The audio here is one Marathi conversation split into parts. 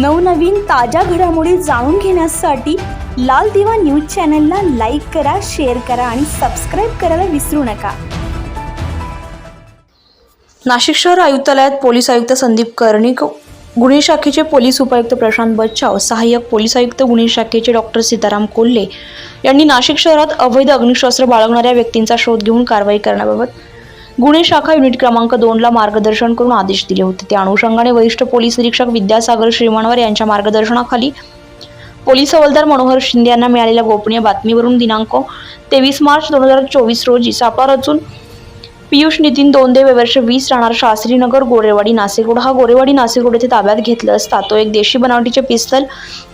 नवनवीन ताज्या घडामोडी जाणून घेण्यासाठी लाल दिवा न्यूज चॅनलला लाईक करा शेअर करा आणि सबस्क्राईब करायला विसरू नका. नाशिक शहर आयुक्तालयात पोलीस आयुक्त संदीप कर्णिक गुन्हे शाखेचे पोलीस उपायुक्त प्रशांत बच्चाव सहाय्यक पोलीस आयुक्त गुन्हे शाखेचे डॉक्टर सीताराम कोल्हे यांनी नाशिक शहरात अवैध अग्निशस्त्र बाळगणाऱ्या व्यक्तींचा शोध घेऊन कारवाई करण्याबाबत गुन्हे शाखा युनिट क्रमांक दोनला मार्गदर्शन करून आदेश दिले होते. त्या अनुषंगाने वरिष्ठ पोलीस निरीक्षक विद्यासागर श्रीमानवर यांच्या मार्गदर्शनाखाली पोलीस हवालदार मनोहर शिंदे यांना मिळालेल्या गोपनीय बातमीवरून दिनांक तेवीस मार्च दोन हजार चोवीस रोजी सापळा रचून पियुष नितीन दोंदे वर्ष वीस राहणार शास्त्रीनगर गोरेवाडी नाशिक हा गोरेवाडी नाशिक येथे ताब्यात घेतला असता. तो एक देशी बनावटीचे पिस्तल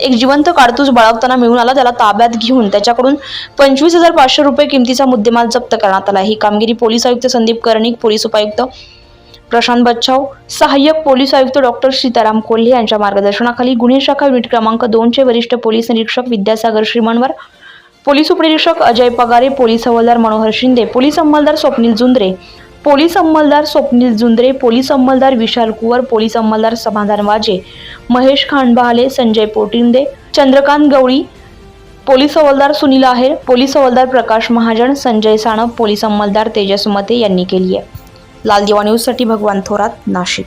एक जिवंत काडतूस बाळगताना मिळून आला. त्याला ताब्यात घेऊन त्याच्याकडून पंचवीस हजार पाचशे रुपये किमतीचा मुद्देमाल जप्त करण्यात आला. ही कामगिरी पोलीस आयुक्त संदीप कर्णिक पोलीस उपायुक्त प्रशांत बच्चाव सहाय्यक पोलीस आयुक्त डॉक्टर सीताराम कोल्हे यांच्या मार्गदर्शनाखाली गुन्हे शाखा युनिट क्रमांक दोनचे वरिष्ठ पोलीस निरीक्षक विद्यासागर श्रीमनवर पोलीस उपनिरीक्षक अजय पगारे पोलीस हवालदार मनोहर शिंदे पोलीस अंमलदार स्वप्नील जुंद्रे पोलीस अंमलदार स्वप्नील जुंद्रे पोलीस अंमलदार विशाल कुवर पोलीस अंमलदार समाधान वाजे महेश खांडबहाले संजय पोटिंदे चंद्रकांत गवळी पोलीस हवालदार सुनील आहेर पोलीस हवालदार प्रकाश महाजन संजय साणप पोलीस अंमलदार तेजस मते यांनी केली आहे. लाल दिवा न्यूजसाठी भगवान थोरात नाशिक.